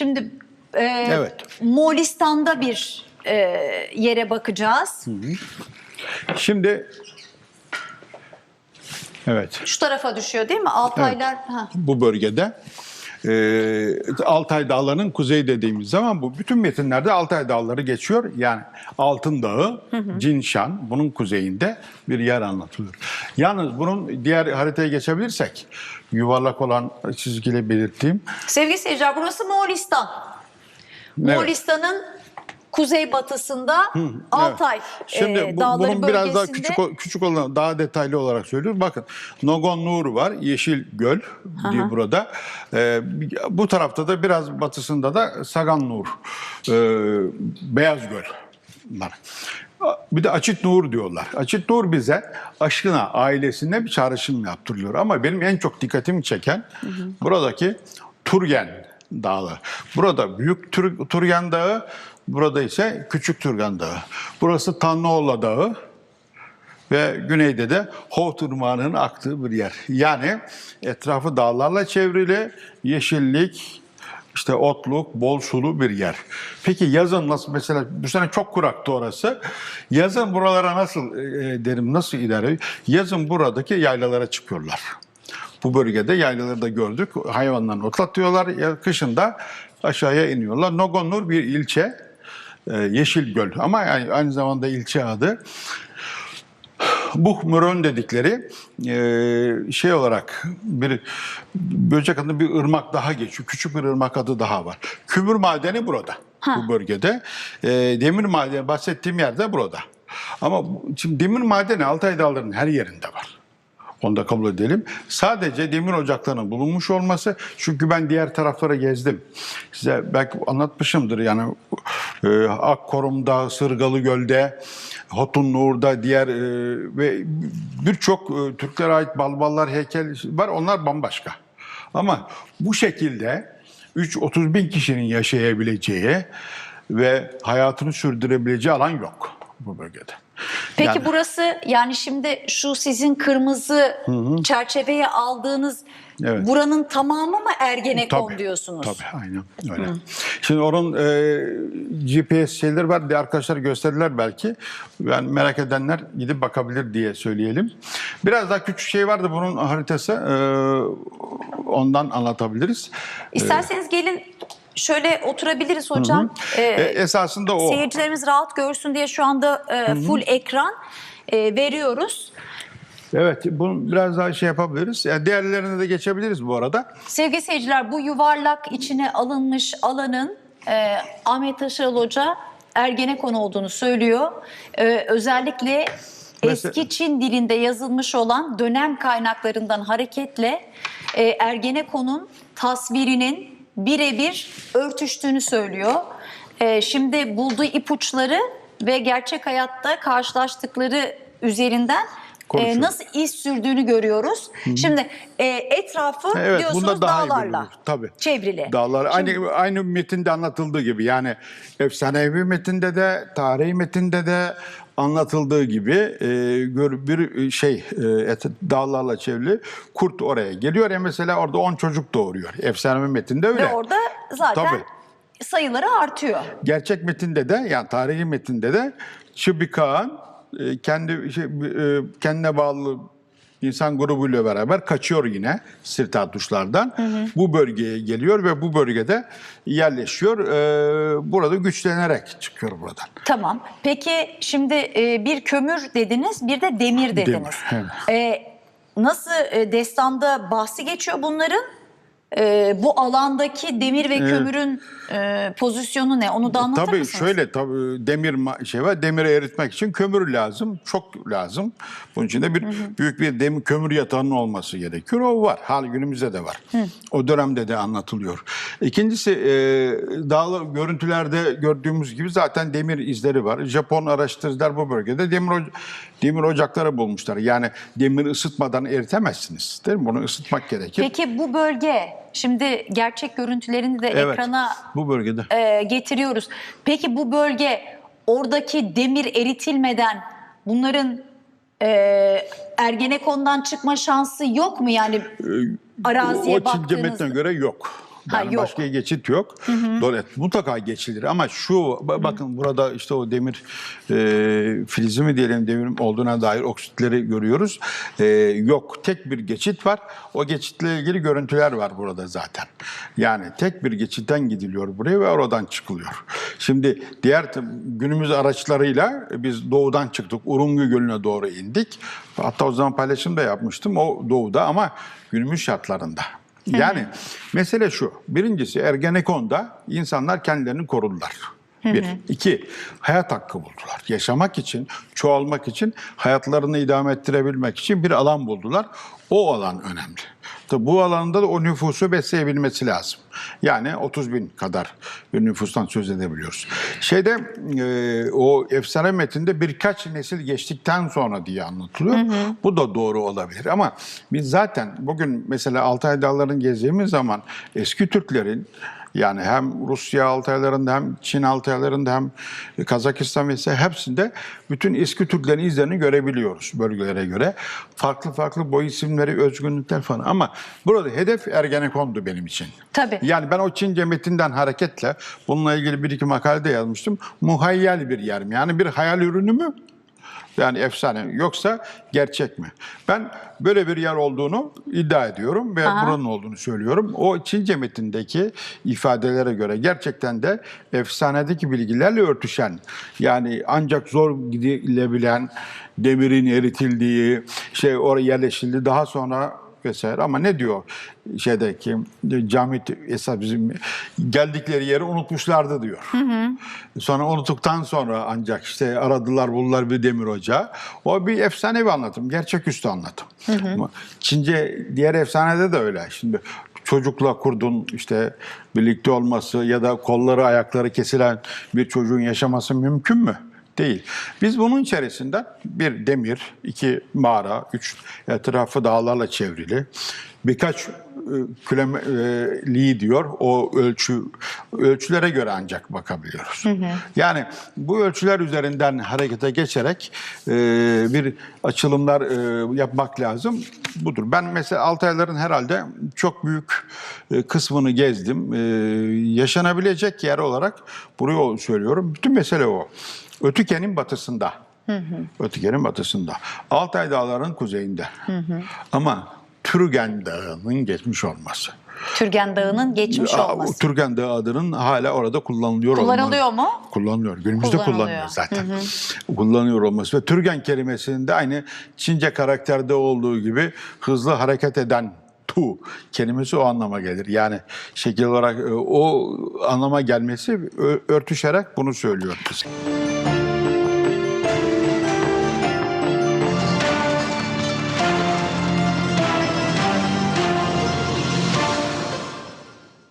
Şimdi e, Evet. Moğolistan'da bir e, yere bakacağız. Şimdi evet Şu tarafa düşüyor değil mi? Altaylar. Ha. bu bölgede e, Altay Dağları'nın kuzey dediğimiz zaman bu bütün metinlerde Altay Dağları geçiyor. Yani Altın Dağı, Cinshan bunun kuzeyinde bir yer anlatılıyor. Yalnız bunun diğer haritaya geçebilirsek yuvarlak olan çizgiyle belirttiğim Sevgili seyirciler burası Moğolistan. Evet. Moğolistan'ın kuzeybatısında Altay Şimdi e, bu- dağları bunun biraz daha küçük küçük olan daha detaylı olarak söylüyorum. Bakın Nogon Nur var, Yeşil Göl diye burada. Ee, bu tarafta da biraz batısında da Sagan Nur, e, Beyaz Göl var. Bir de Açık Nur diyorlar. Açık Nur bize aşkına ailesine bir çağrışım yaptırılıyor. Ama benim en çok dikkatimi çeken buradaki Turgen Dağı. Burada Büyük Tur- Turgen Dağı, burada ise Küçük Turgen Dağı. Burası Tanlıoğla Dağı ve güneyde de Hov Irmağı'nın aktığı bir yer. Yani etrafı dağlarla çevrili, yeşillik, işte otluk, bol sulu bir yer. Peki yazın nasıl mesela bu sene çok kuraktı orası. Yazın buralara nasıl e, derim nasıl idare Yazın buradaki yaylalara çıkıyorlar. Bu bölgede yaylaları da gördük. Hayvanlarını otlatıyorlar. Ya Kışın da aşağıya iniyorlar. Nogonur bir ilçe. e, Yeşil Göl ama yani aynı zamanda ilçe adı. Buhmürön dedikleri e, şey olarak bir böcek adında bir ırmak daha geçiyor. Küçük bir ırmak adı daha var. Kümür madeni burada. Bu bölgede. E, demir madeni bahsettiğim yerde burada. Ama şimdi demir madeni Altay Dağları'nın her yerinde var. Onu da kabul edelim. Sadece demir ocaklarının bulunmuş olması. Çünkü ben diğer taraflara gezdim. Size belki anlatmışımdır yani e, Akkorum'da, Sırgalı Göl'de, Hotun Nur'da diğer e, ve birçok e, Türklere ait balballar, heykel var. Onlar bambaşka. Ama bu şekilde 3-30 bin kişinin yaşayabileceği ve hayatını sürdürebileceği alan yok bu bölgede. Peki Yani- burası yani şimdi şu sizin kırmızı çerçeveye aldığınız Evet. buranın tamamı mı Ergenekon Tabii, diyorsunuz? Tabii aynen öyle. Şimdi onun e, GPS şeyleri var diye arkadaşlar gösterdiler belki. Yani merak edenler gidip bakabilir diye söyleyelim. Biraz daha küçük şey vardı bunun haritası. e, ondan anlatabiliriz. İsterseniz gelin şöyle oturabiliriz hocam. Ee, E, esasında o. Seyircilerimiz rahat görsün diye şu anda e, full ekran e, veriyoruz. Evet bunu biraz daha şey yapabiliriz. Yani diğerlerine de geçebiliriz bu arada. Sevgili seyirciler bu yuvarlak içine alınmış alanın e, Ahmet Taşeral Hoca Ergenekon olduğunu söylüyor. E, özellikle eski Çin dilinde yazılmış olan dönem kaynaklarından hareketle e, Ergenekon'un tasvirinin birebir örtüştüğünü söylüyor. E, şimdi bulduğu ipuçları ve gerçek hayatta karşılaştıkları üzerinden e, nasıl iz sürdüğünü görüyoruz. Şimdi e, etrafı Evet, diyorsunuz bunda daha iyi dağlarla biliyoruz, tabii. çevrili. Dağlar aynı aynı metinde anlatıldığı gibi yani efsanevi metinde de tarihi metinde de anlatıldığı gibi e, bir şey e, et- dağlarla çevrili kurt oraya geliyor ya mesela orada 10 çocuk doğuruyor. Efsanevi metinde öyle. Ve orada zaten Tabii. sayıları artıyor. Gerçek metinde de yani tarihi metinde de Çıbi Kağan e, kendi şey, e, kendine bağlı insan grubuyla beraber kaçıyor yine Sirtatuşlardan. Bu bölgeye geliyor ve bu bölgede yerleşiyor. E, Burada güçlenerek çıkıyor buradan. Tamam. Peki şimdi e, bir kömür dediniz, bir de demir dediniz. evet. E, nasıl e, destanda bahsi geçiyor bunların? E, bu alandaki demir ve kömürün e, pozisyonu ne? Onu da anlatır Tabii mısınız? şöyle tabii demir ma- şey var. Demiri eritmek için kömür lazım. Çok lazım. Bunun için de bir büyük bir demir kömür yatağının olması gerekiyor. O var. Hal günümüzde de var. O dönemde de anlatılıyor. İkincisi e, dağlı görüntülerde gördüğümüz gibi zaten demir izleri var. Japon araştırıcılar bu bölgede demir demir ocakları bulmuşlar. Yani demir ısıtmadan eritemezsiniz. Değil mi? Bunu ısıtmak gerekir. Peki bu bölge, şimdi gerçek görüntülerini de evet. ekrana Bu bölgede. e, getiriyoruz. Peki bu bölge oradaki demir eritilmeden bunların e, Ergenekon'dan çıkma şansı yok mu yani araziye o çizgi baktığınızda? metnine göre yok. Ha, Yani yok. başka geçit yok. Dolayısıyla mutlaka geçilir ama şu ba- bakın burada işte o demir e, filizi mi diyelim demir olduğuna dair oksitleri görüyoruz. E, yok tek bir geçit var. O geçitle ilgili görüntüler var burada zaten. Yani tek bir geçitten gidiliyor buraya ve oradan çıkılıyor. Şimdi diğer günümüz araçlarıyla biz doğudan çıktık. Urungu Gölü'ne doğru indik. Hatta o zaman paylaşım da yapmıştım. O doğuda ama günümüz şartlarında. Yani mesele şu. Birincisi Ergenekon'da insanlar kendilerini korudular. Bir. iki hayat hakkı buldular. Yaşamak için, çoğalmak için, hayatlarını idame ettirebilmek için bir alan buldular. O alan önemli. Tabi bu alanda da o nüfusu besleyebilmesi lazım. Yani 30 bin kadar bir nüfustan söz edebiliyoruz. Şeyde e, o efsane metinde birkaç nesil geçtikten sonra diye anlatılıyor. Bu da doğru olabilir ama biz zaten bugün mesela Altay Dağları'nı gezdiğimiz zaman eski Türklerin yani hem Rusya Altaylarında hem Çin Altaylarında hem Kazakistan vesaire hepsinde bütün eski Türklerin izlerini görebiliyoruz bölgelere göre. Farklı farklı boy isimleri, özgünlükler falan ama burada hedef Ergenekon'du benim için. Tabii. Yani ben o Çince metinden hareketle bununla ilgili bir iki makale de yazmıştım. Muhayyel bir yer mi? Yani bir hayal ürünü mü? Yani efsane yoksa gerçek mi? Ben böyle bir yer olduğunu iddia ediyorum ve buranın olduğunu söylüyorum. O Çince metindeki ifadelere göre gerçekten de efsanedeki bilgilerle örtüşen yani ancak zor gidilebilen demirin eritildiği şey oraya yerleşildi daha sonra vesaire ama ne diyor şeydeki Camit esas bizim geldikleri yeri unutmuşlardı diyor. Sonra unuttuktan sonra ancak işte aradılar buldular bir demir ocağı. O bir efsane bir anlatım. Gerçeküstü anlatım. Ama Çince diğer efsanede de öyle. Şimdi çocukla kurdun işte birlikte olması ya da kolları ayakları kesilen bir çocuğun yaşaması mümkün mü? Değil. Biz bunun içerisinden bir demir, iki mağara, üç etrafı dağlarla çevrili birkaç e, kilometreliği diyor o ölçü ölçülere göre ancak bakabiliyoruz. Yani bu ölçüler üzerinden harekete geçerek e, bir açılımlar e, yapmak lazım. Budur. Ben mesela Altayların herhalde çok büyük e, kısmını gezdim. E, yaşanabilecek yer olarak burayı söylüyorum. Bütün mesele o. Ötüken'in batısında. Ötüken'in batısında. Altay Dağları'nın kuzeyinde. Ama Türgen Dağı'nın geçmiş olması. Türgen Dağı'nın geçmiş olması. Türgen Dağı adının hala orada kullanılıyor olması. Kullanılıyor mu? Kullanılıyor. Günümüzde Kullanılıyor. kullanılıyor zaten. Kullanılıyor olması ve Türgen kelimesinin de aynı Çince karakterde olduğu gibi hızlı hareket eden tu kelimesi o anlama gelir. Yani şekil olarak e, o anlama gelmesi örtüşerek bunu söylüyor bize.